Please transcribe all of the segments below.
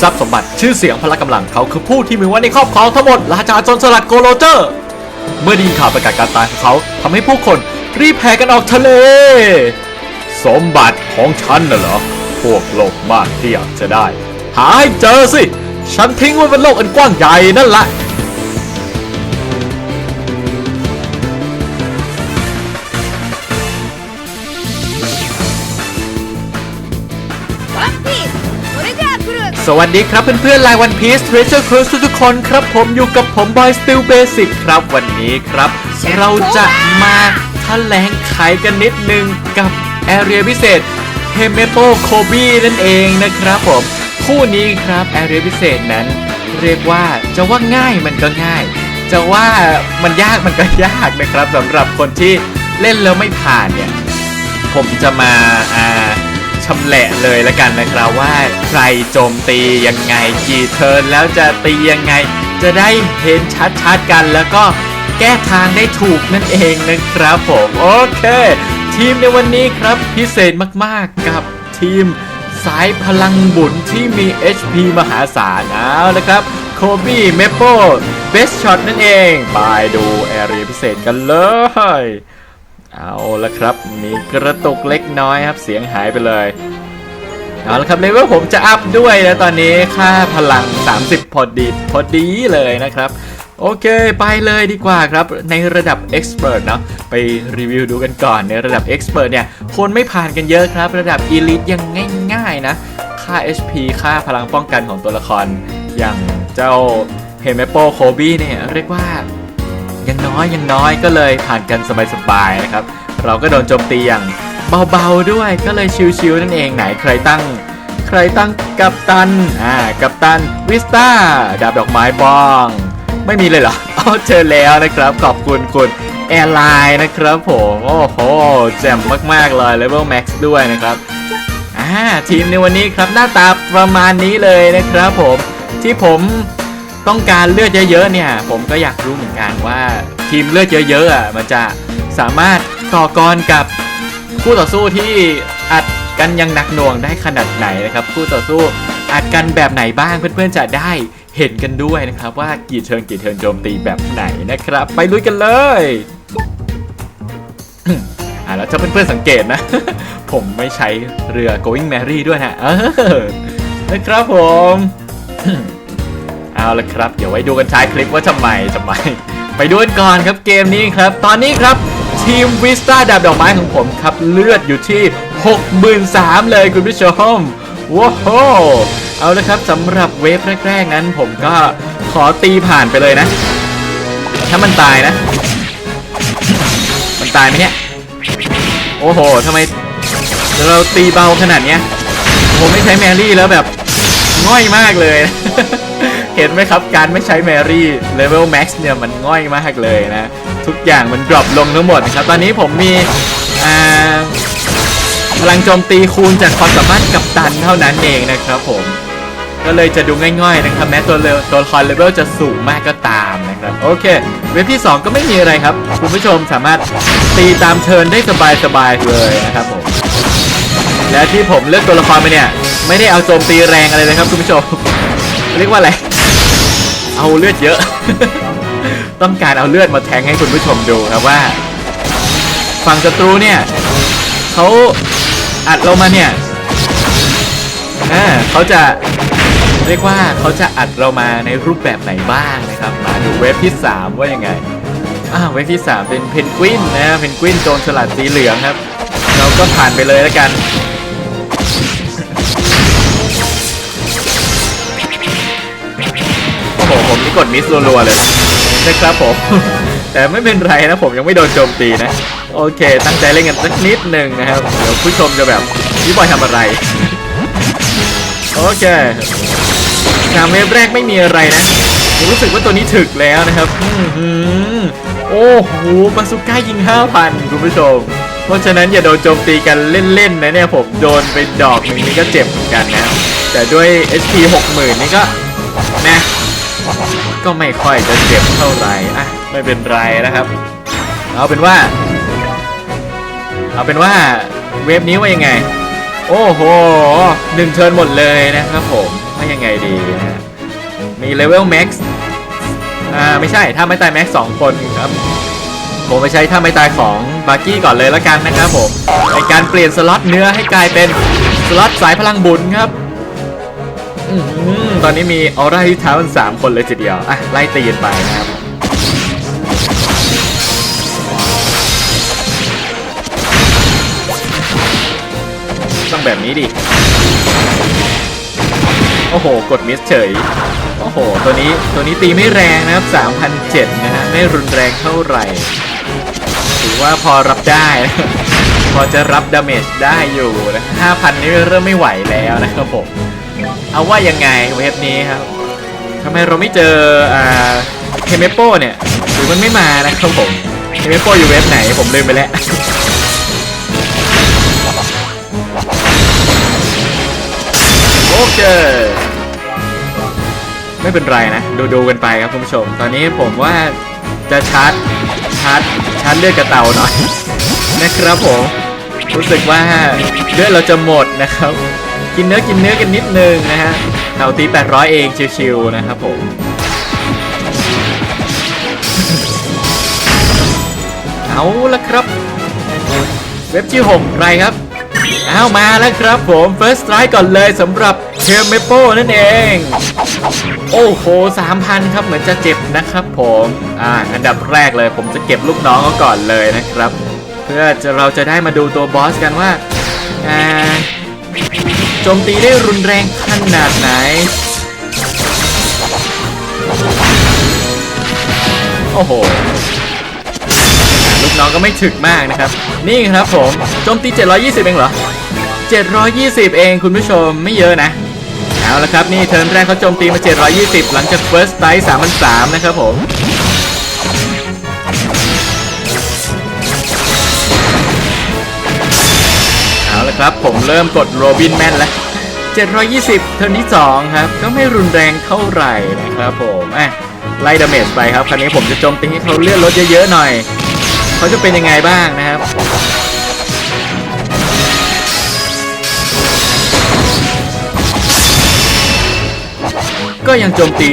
ทรัพย์สมบัติชื่อเสียงพละกำลังเขาคือผู้ที่มีไว้ในครอบครองทั้งหมดราชาจนสลัดโกโรเจอร์ เมื่อไดยินข่าวประกาศการตายของเขาทำให้ผู้คนรีบแห่กันออกทะเล สมบัติของฉันน่ะเหรอ พวกโลกมากที่อยากจะได้ หาให้เจอสิ ฉันทิ้งไว้บนโลกอันกว้างใหญ่นั่นแหละ สวัสดีครับเพื่อนๆรายวันพีซ Treasure Cruise ทุกๆคนครับผมอยู่กับผมบอยสติลเบสิกครับวันนี้ครับ เราจะมาแถลงไขกันนิดนึงกับแอเรียพิเศษเฮเมโ o โคบีนั่นเองนะครับผม คู่นี้ครับแอเรียพิเศษนั้น เรียกว่าจะว่าง่ายมันก็ง่าย จะว่ามันยากมันก็ยากนะครับสำหรับคนที่เล่นแล้วไม่ผ่านเนี่ย ผมจะมาอ่า ชำแหละเลยล้วกันนะครับว่าใครโจมตียังไงกี่เทิร์นแล้วจะตียังไง จะได้เห็นชัดๆกันแล้วก็แก้ทางได้ถูกนั่นเองนะครับผมโอเค ทีมในวันนี้ครับพิเศษมากๆกับทีมสายพลังบุญที่มี HP มหาศาลเอาละครับโคบี้เมโปเบสช็อตนั่นเอง ไปดูแอเรียพิเศษกันเลย เอาละครับมีกระตุกเล็กน้อยครับ เสียงหายไปเลยเอาละครับเลเวลผมจะอัพด้วยนะตอนนี้ค่าพลัง 30 พอดีพอดีเลยนะครับ โอเคไปเลยดีกว่าครับ ในระดับ Expert เนาะไปรีวิวดูกันก่อนในระดับ Expert เนี่ย คนไม่ผ่านกันเยอะครับ ระดับ Elite ยังง่ายๆนะ ค่า HP ค่าพลังป้องกันของตัวละคร อย่างเจ้าเฮเมโปโคบี้เนี่ยเรียกว่า ยังน้อยยังน้อยก็เลยผ่านกันสบายๆนะครับ เราก็โดนโจมตีอย่างเบาๆด้วยก็เลยชิวๆนั่นเองไหนใครตั้ง ใครตั้งกัปตันอ่ากัปตันวิสตาดาบดอกไม้บอง ไม่มีเลยเหรอเอาเจอแล้วนะครับ ขอบคุณคุณแอร์ไลน์นะครับผมโอ้โหแจ่มมากๆเลยเลเวลแม็กซ์ด้วยนะครับอ่าทีมในวันนี้ครับหน้าตาประมาณนี้เลยนะครับผมที่ผม ต้องการเลือดเยอะๆเนี่ย ผมก็อยากรู้เหมือนกันว่าทีมเลือดเยอะๆอะมันจะสามารถต่อกรกับคู่ต่อสู้ที่อัดกันยังหนักหน่วงได้ขนาดไหนนะครับคู่ต่อสู้อัดกันแบบไหนบ้างเพื่อนๆจะได้เห็นกันด้วยนะครับว่ากี่เทิร์นกี่เทิร์นโจมตีแบบไหนนะครับ ไปลุยกันเลยอ่าแล้วถ้าเพื่อนๆสังเกตนะ ผมไม่ใช้เรือ going merry ด้วยนะเออนะครับผม เอาละครับ เดี๋ยวไว้ดูกันท้ายคลิปว่าทำไมทำไม ไปดูกันก่อนครับเกมนี้ครับ ตอนนี้ครับทีมวิสตาดาบดอกไม้ของผมครับ เลือดอยู่ที่ 63,000เลยคุณผู้ชมว้าวเอาละครับสำหรับเวฟแรกๆนั้น ผมก็ขอตีผ่านไปเลยนะ ถ้ามันตายนะ มันตายไหมเนี่ย โอ้โหทำไมเราตีเบาขนาดเนี้ยผมไม่ใช้แมรี่แล้วแบบง่อยมากเลย ห็นไหมครับ การไม่ใช้แมรี่เลเวลแม็กซ์เนี่ยมันง่อยมากเลยนะ ทุกอย่างมันดรอปลงทั้งหมดนะครับ ตอนนี้ผมมีพลังโจมตีคูณจากความสามารถกับตันเท่านั้นเองนะครับผมก็เลยจะดูง่ายๆนะครับแม้ตัวเลตัวละครเลเวลจะสูงมากก็ตามนะครับโอเค เว็บที่ 2 ก็ไม่มีอะไรครับ คุณผู้ชมสามารถตีตามเทิร์นได้สบายๆเลยนะครับผมและที่ผมเลือกตัวละครไปเนี่ย ไม่ได้เอาโจมตีแรงอะไรเลยครับคุณผู้ชม เรียกว่าอะไร เอาเลือดเยอะ ต้องการเอาเลือดมาแทงให้คุณผู้ชมดูครับว่า ฝั่งศัตรูเนี่ยเขาอัดเรามาเนี่ยอ่าเขาจะเรียกว่าเขาจะอัดเรามาในรูปแบบไหนบ้างนะครับ มาดูเว็บที่ 3 ว่ายังไงอ่าเว็บที่ 3 เป็นเพนกวินนะเพนกวินโจรสลัดสีเหลืองครับ เราก็ผ่านไปเลยแล้วกัน นี่กดมิสรัวๆเลยนะครับผม แต่ไม่เป็นไรนะผมยังไม่โดนโจมตีนะ โอเค ตั้งใจเล่นกันสักนิดหนึ่งนะครับเดี๋ยวผู้ชมจะแบบพี่บอยทำอะไร โอเคสามเวฟแรกไม่มีอะไรนะผมรู้สึกว่าตัวนี้ถึกแล้วนะครับอื้อหือโอ้โหบาสุก้ายิง 5,000 คุณผู้ชม เพราะฉะนั้นอย่าโดนโจมตีกันเล่นๆนะเนี่ยผมโดนไปดอกหนึ่งนี่ก็เจ็บเหมือนกันนะ แต่ด้วย HP 60,000 นี่ก็นะ ก็ไม่ค่อยจะเจ็บเท่าไหร่อะไม่เป็นไรนะครับ เอาเป็นว่า เอาเป็นว่าเวฟนี้ว่ายังไง โอ้โหหนึ่งเทิร์นหมดเลยนะครับผมว่ายังไงดีนะมีเลเวลแม็กซ์อ่าไม่ใช่ถ้าไม่ตายแม็กซ์สองคนครับผมไปใช้ท่าไม่ตายของบาร์กี้ก่อนเลยแล้วกันนะครับผมในการเปลี่ยนสล็อตเนื้อให้กลายเป็นสล็อตสายพลังบุญครับ ตอนนี้มีออร่าที่เท้ากันสามคนเลยทีเดียว อะ ไล่ตีกันไปนะครับ ต้องแบบนี้ดิ โอ้โห กดมิสเฉย โอ้โห ตัวนี้ ตัวนี้ตีไม่แรงนะครับ3,007นะฮะ ไม่รุนแรงเท่าไหร่ ถือว่าพอรับได้ พอจะรับดาเมจได้อยู่นะ5,000 นี่เริ่มไม่ไหวแล้วนะครับผม เอาว่ายังไงเวฟนี้ครับทำไมเราไม่เจออ่าเฮเมโปเนี่ยหรือมันไม่มานะครับผมเฮเมโปอยู่เวฟไหนผมลืมไปแล้วโอเคไม่เป็นไรนะดูดูกันไปครับคุณผู้ชม ตอนนี้ผมว่าจะชาร์จชาร์จชาร์จเลือดกระเต่าหน่อยนะครับผมรู้สึกว่าเลือดเราจะหมดนะครับ กินเนื้อกินเนื้อกันนิดนึงนะฮะเต่าตี 800 เองชิวๆนะครับผมเอาละครับ เว็บที่6ใครครับเอามาแล้วครับผม First Strike ก่อนเลยสำหรับเทมเมโปนั่นเอง โอ้โห 3,000 ครับเหมือนจะเจ็บนะครับผมอ่าอันดับแรกเลยผมจะเก็บลูกน้องเขาก่อนเลยนะครับ เพื่อจะเราจะได้มาดูตัวบอสกันว่าอ่า โจมตีได้รุนแรงขนาดไหน โอ้โห ลูกน้องก็ไม่ถึกมากนะครับ นี่ครับผมโจมตี 720 เองเหรอ 720 เองคุณผู้ชมไม่เยอะนะ เอาละครับ นี่เทิร์นแรกเขาโจมตีมา 720 หลังจาก First Strike 3,003นะครับผม ครับ ผมเริ่มกดโรบินแมนแล้ว720 เทิร์นที่ 2 ครับ ก็ไม่รุนแรงเท่าไหร่นะครับผมอะไล่ดาเมจไปครับ คราวนี้ผมจะโจมตีให้เขาเลื่อนรถเยอะๆหน่อย เขาจะเป็นยังไงบ้างนะครับ ก็ยังโจมตี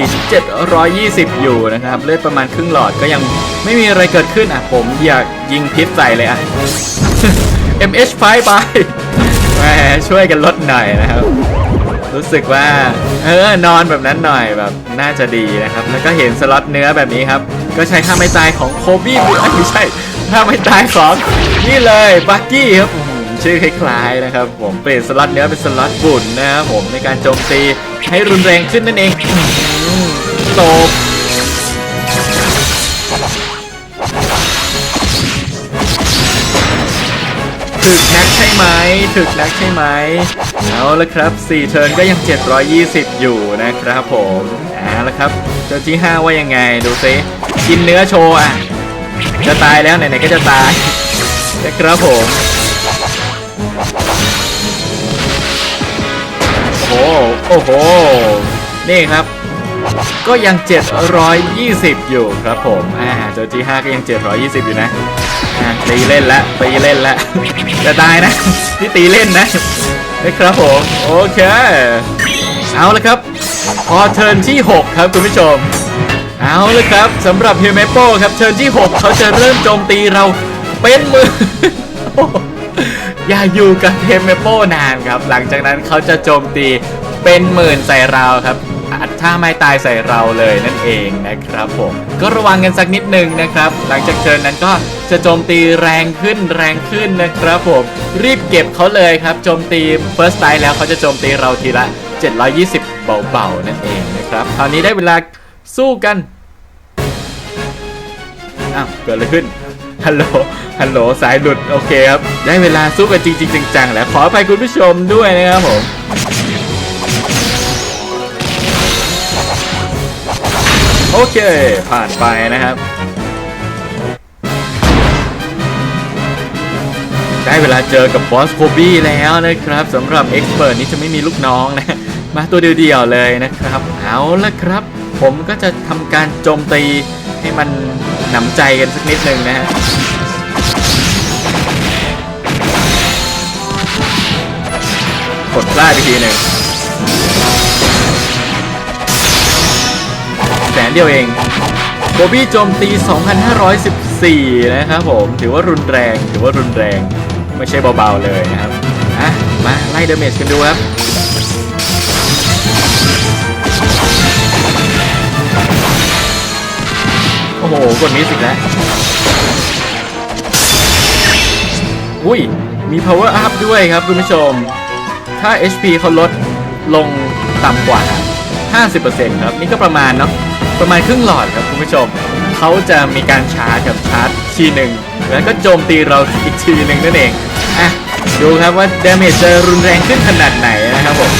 720 อยู่นะครับ เลือดประมาณครึ่งหลอดก็ยังไม่มีอะไรเกิดขึ้นอะ ผมอยากยิงพิษใส่เลยอะ MH5 ไป ช่วยกันลดหน่อยนะครับ รู้สึกว่า เออนอนแบบนั้นหน่อยแบบน่าจะดีนะครับ แล้วก็เห็นสล็อตเนื้อแบบนี้ครับ ก็ใช้ท่าไม่ตายของโคบี้เอ้ยไม่ใช่ท่าไม่ตายของนี่เลยบักกี้ครับชื่อคล้ายๆนะครับ ผมเปลี่ยนสล็อตเนื้อเป็นสล็อตบุญนะครับผมในการโจมตีให้รุนแรงขึ้นนั่นเองตบ ถึกนักใช่ไหมถึกนักใช่ไหมเอาละครับ4เทิร์นก็ยัง 720 อยู่นะครับผมเอาละครับเจ้าที่ 5 ว่ายังไงดูซิกินเนื้อโชว์อะจะตายแล้วไหนๆก็จะตายนะครับผมโอ้โหโอ้โหนี่ครับก็ยัง 720 อยู่ครับผมอ่าเจ้าที่5ก็ยัง 720 อยู่นะ อะตีเล่นละตีเล่นละจะตายนะนี่ตีเล่นนะนะครับผมโอเคเอาละครับพอเทิร์นที่ 6 ครับคุณผู้ชม เอาละครับสำหรับเฮเมโปครับเทิร์นที่ 6 เขาจะเริ่มโจมตีเราเป็นมือ อย่าอยู่กับเฮเมโปนานครับ หลังจากนั้นเขาจะโจมตีเป็นหมื่นใส่เราครับ อัดถ้าไม่ตายใส่เราเลยนั่นเองนะครับผม ก็ระวังกันสักนิดนึงนะครับ หลังจากเชิญนั้นก็จะโจมตีแรงขึ้นแรงขึ้นนะครับผม รีบเก็บเขาเลยครับโจมตี First Strike แล้วเขาจะโจมตีเราทีละ 720 เบาๆนั่นเองนะครับคราวนี้ได้เวลาสู้กันอ้าวเกิดอะไรขึ้นฮัลโหล ฮัลโหล สายหลุด โอเคครับ ได้เวลาสู้กันจริง ๆ จังๆ แล้ว ขออภัยคุณผู้ชมด้วยนะครับผม โอเค ผ่านไปนะครับ ได้เวลาเจอกับบอสโคบี้แล้วนะครับสำหรับเอ็กซ์เพรนี้จะไม่มีลูกน้องนะ มาตัวเดียวๆเลยนะครับ เอาละครับ ผมก็จะทำการโจมตีให้มันหนำใจกันสักนิดหนึ่งนะฮะกดพลาดอีกทีหนึ่ง เดียวเองโบบี้โจมตี 2,514 นะครับผม ถือว่ารุนแรง ถือว่ารุนแรง ไม่ใช่เบาๆเลยนะครับ อะ มาไล่เดเมจกันดูครับโอ้โห กดมิสอีกแล้ว อุ้ย มี power up ด้วยครับคุณผู้ชม ถ้า HP เขาลดลงต่ำกว่า 50%ครับ นี่ก็ประมาณเนาะ ประมาณครึ่งหลอดครับคุณผู้ชม เขาจะมีการชาร์จกับชาร์จทีหนึ่งแล้วก็โจมตีเราอีกทีหนึ่งนั่นเอง อะ ดูครับว่าดาเมจจะรุนแรงขึ้นขนาดไหนนะครับผม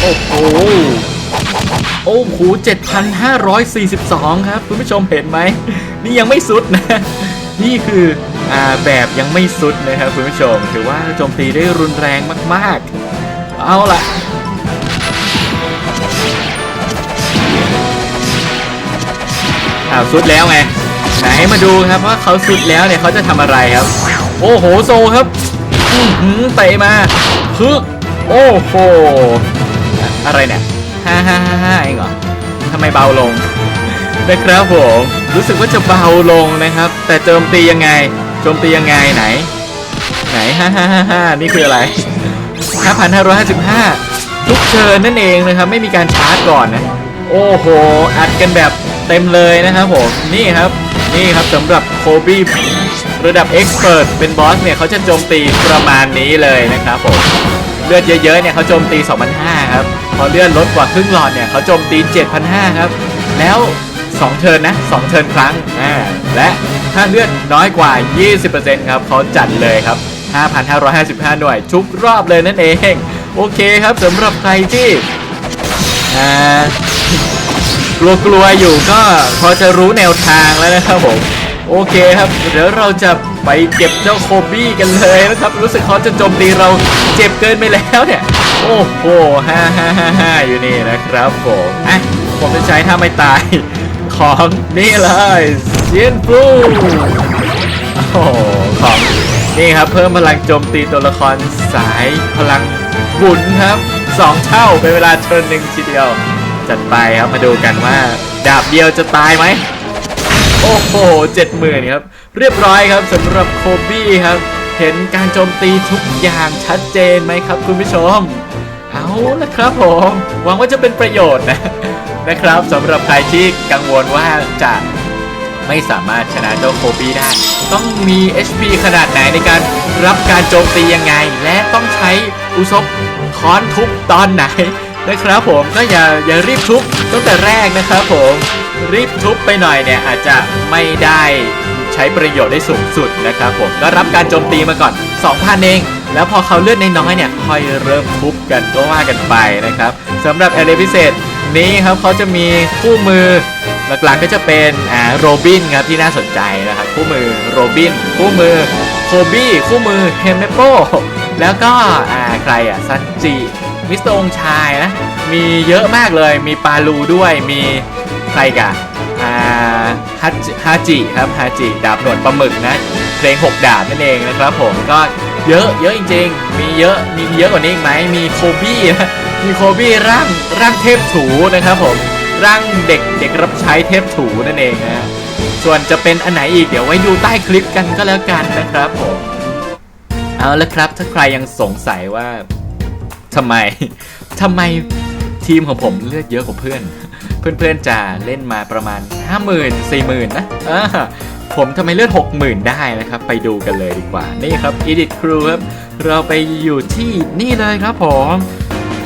โอ้โห โอ้โห 7,542 ครับ คุณผู้ชมเห็นไหม นี่ยังไม่สุดนะ นี่คือ แบบยังไม่สุดนะครับคุณผู้ชม ถือว่าโจมตีได้รุนแรงมากๆ เอาล่ะอ้าวสุดแล้วไงไหนมาดูครับว่าเขาสุดแล้วเนี่ยเขาจะทำอะไรครับ โอ้โหโซครับอื้อหือเตะมาพึกโอ้โหอะไรเนี่ยฮ่าฮ่าฮ่าฮ่าเองเหรอทำไมเบาลงนะครับผม รู้สึกว่าจะเบาลงนะครับ แต่โจมตียังไง โจมตียังไงไหน ไหนฮ่าฮ่าฮ่าฮ่านี่คืออะไร 5,555 ทุกเชิญนั่นเองนะครับ ไม่มีการชาร์จก่อนนะ โอ้โห อัดกันแบบเต็มเลยนะครับผม นี่ครับ นี่ครับสำหรับโคบี้ระดับเอ็กซ์เพรสเป็นบอสเนี่ยเขาจะโจมตีประมาณนี้เลยนะครับผม เลือดเยอะๆเนี่ยเขาโจมตี 2,500 ครับ พอเลือดลดกว่าครึ่งหลอดเนี่ยเขาโจมตี 7,500 ครับ แล้ว 2 เทิร์นนะ 2 เทิร์นครั้งอ่าและถ้าเลือดน้อยกว่า 20%ครับเขาจัดเลยครับ 5,555 หน่วย ทุกรอบเลยนั่นเอง โอเคครับสำหรับใครที่อ่ากลัวๆอยู่ก็พอจะรู้แนวทางแล้วนะครับผม โอเคครับ เดี๋ยวเราจะไปเก็บเจ้าโคบี้กันเลยนะครับ รู้สึกเขาจะโจมตีเราเจ็บเกินไปแล้วเนี่ย โอ้โหฮ่าฮ่าฮ่าฮ่าอยู่นี่นะครับผมอะผมจะใช้ถ้าไม่ตาย ของนี่เลยเซียนฟลูโอ้ของนี่ครับเพิ่มพลังโจมตีตัวละครสายพลังบุญครับสองเท่าเป็นเวลาเทิร์นหนึ่งทีเดียว จัดไปครับมาดูกันว่า ดาบเดียวจะตายไหมโอ้โหเจ็ดหมื่นครับ เรียบร้อยครับสำหรับโคบี้ครับ เห็นการโจมตีทุกอย่างชัดเจนไหมครับคุณผู้ชม เอาละครับผม หวังว่าจะเป็นประโยชน์นะ นะครับสำหรับใครที่กังวลว่าจะไม่สามารถชนะเจ้าโคบี้ได้ ต้องมี HP ขนาดไหนในการรับการโจมตียังไง และต้องใช้อุซบค้อนทุบตอนไหนนะครับผมก็อย่าอย่ารีบทุบตั้งแต่แรกนะครับผมรีบทุบไปหน่อยเนี่ยอาจจะไม่ได้ใช้ประโยชน์ได้สูงสุดนะครับผมก็รับการโจมตีมาก่อน 2,000 เอง แล้วพอเขาเลือดนน้อยเนี่ยค่อยเริ่มทุบกันก็ว่ากันไปนะครับสำหรับแอเรียพิเศษ นี้ครับเขาจะมีคู่มือหลักๆก็จะเป็นอ่าโรบินครับที่น่าสนใจนะครับคู่มือโรบินคู่มือโคบี้คู่มือเฮมเนโปแล้วก็อ่าใครอะซันจิมิสเตอร์องชายนะมีเยอะมากเลยมีปาลูด้วยมีใครกันอ่าฮัจฮาจิครับฮาจิดาบหนวดปลาหมึกนะเพลง 6 ดาบนั่นเองนะครับผมก็เยอะเยอะจริง ๆ มีเยอะมีเยอะกว่านี้อีกไหมมีโคบี้นะ มีโคบี้ร่างร่างเทพถูนะครับผมร่างเด็กเด็กรับใช้เทพถูนั่นเองนะส่วนจะเป็นอันไหนอีกเดี๋ยวไว้ดูใต้คลิปกันก็แล้วกันนะครับผมเอาละครับถ้าใครยังสงสัยว่าทำไมทำไมทีมของผมเลือดเยอะกว่าเพื่อน เพื่อนๆจะเล่นมาประมาณ 50,000 40,000นะอ่าผมทำไมเลือด 60,000 ได้นะครับ ไปดูกันเลยดีกว่า นี่ครับ Edit Crew ครับ เราไปอยู่ที่นี่เลยครับผม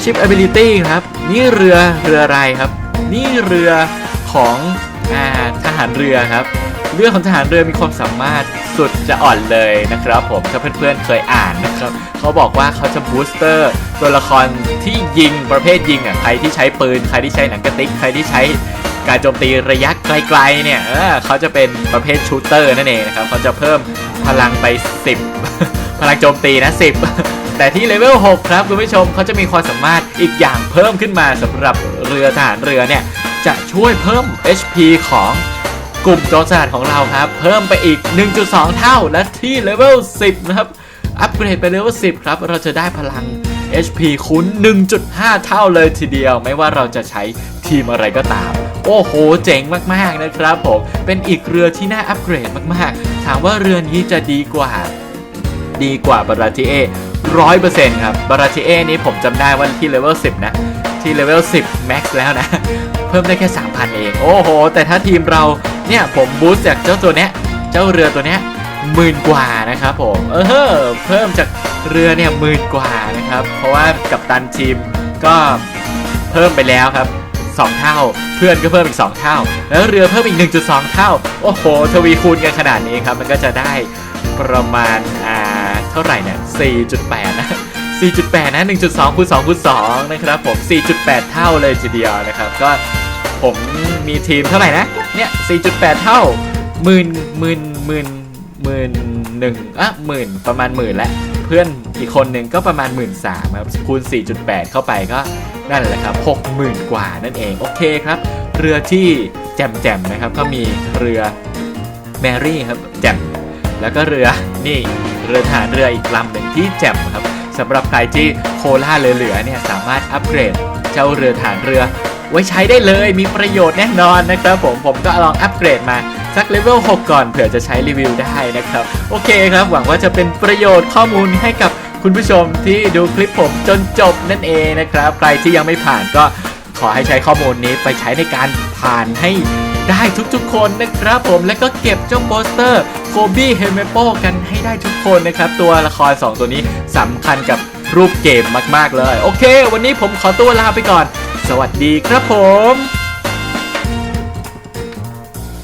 Ship Ability ครับ นี่เรือเรืออะไรครับ นี่เรือของอาทหารเรือครับ เรือของทหารเรือมีความสามารถสุดจะอ่อนเลยนะครับ ผมถ้าเพื่อนๆเคยอ่านนะครับเขาบอกว่าเขาจะบูสเตอร์ตัวละครที่ยิงประเภทยิงอะใครที่ใช้ปืน ใครที่ใช้หนังกระติกใครที่ใช้การโจมตีระยะไกลๆเนี่ยเออเขาจะเป็นประเภทชูเตอร์นั่นเองนะครับเขาจะเพิ่มพลังไป 10 พลังโจมตีนะ 10 แต่ที่เลเวล 6 ครับคุณผู้ชมเขาจะมีความสามารถอีกอย่างเพิ่มขึ้นมาสำหรับเรือทหารเรือเนี่ย จะช่วยเพิ่ม HP ของกลุ่มโจรสลัดของเราครับ เพิ่มไปอีก 1.2 เท่าและที่เลเวล 10 นะครับ อัปเกรดไปเลเวล 10 ครับ เราจะได้พลัง HP คูณ1.5 เท่าเลยทีเดียว ไม่ว่าเราจะใช้ทีมอะไรก็ตาม โอ้โห เจ๋งมาก ๆ นะครับผม เป็นอีกเรือที่น่าอัปเกรดมาก ๆ ถามว่าเรือนี้จะดีกว่า ดีกว่าบาราติเอร้อยเปอร์เซ็นต์ครับบาราติเอนี้ผมจำได้ว่าที่เลเวล10 นะ ที่เลเวล10แม็กซ์แล้วนะ เพิ่มได้แค่ 3,000 เอง โอ้โห แต่ถ้าทีมเราเนี่ยผมบูสต์จากเจ้าตัวเนี้ย เจ้าเรือตัวเนี้ยหมื่นกว่านะครับผมเออเพิ่มจากเรือเนี่ยหมื่นกว่านะครับ เพราะว่ากับตันทีมก็เพิ่มไปแล้วครับ 2 เท่า เพื่อนก็เพิ่มอีก 2 เท่า แล้วเรือเพิ่มอีก 1.2 เท่า โอ้โห ทวีคูณกันขนาดนี้ครับ มันก็จะได้ประมาณอ่า ท่าไหร่เนี่ย 4.8 นะ 4.8 นะ 1.2คูณ2คูณ2นะครับผม 4.8 เท่าเลยทีเดียวนะครับ ก็ผมมีทีมเท่าไหร่นะ เนี่ย 4.8 เท่าหมื่นหมื่นหมื่นหมื่นหนึ่งอะหมื่นประมาณหมื่นแล้วเพื่อนอีกคนหนึ่งก็ประมาณ 1 3ื่นสามครับคูณ 4.8 เข้าไปก็นั่นแหละครับ 60,000 กว่านั่นเอง โอเคครับ เรือที่แจ่มๆนะครับ ก็มีเรือแมรี่ครับแจ่ม แล้วก็เรือนี่เรือทหารเรืออีกลำหนึ่งที่แจ่มครับสำหรับใครที่โคล่าเหลือๆเนี่ยสามารถอัปเกรดเจ้าเรือทหารเรือ ไว้ใช้ได้เลยมีประโยชน์แน่นอนนะครับผมผมก็ลองอัปเกรดมาสักเลเวล6ก่อนเผื่อจะใช้รีวิวได้นะครับ โอเคครับ หวังว่าจะเป็นประโยชน์ข้อมูลให้กับคุณผู้ชมที่ดูคลิปผมจนจบนั่นเองนะครับ ใครที่ยังไม่ผ่านก็ขอให้ใช้ข้อมูลนี้ไปใช้ในการผ่านให้ ได้ทุกๆ คนนะครับผมและก็เก็บเจ้าโปสเตอร์โคบี้เฮเมโปกันให้ได้ทุกคนนะครับ ตัวละคร 2 ตัวนี้สำคัญกับรูปเกมมากๆเลย โอเค วันนี้ผมขอตัวลาไปก่อน สวัสดีครับผม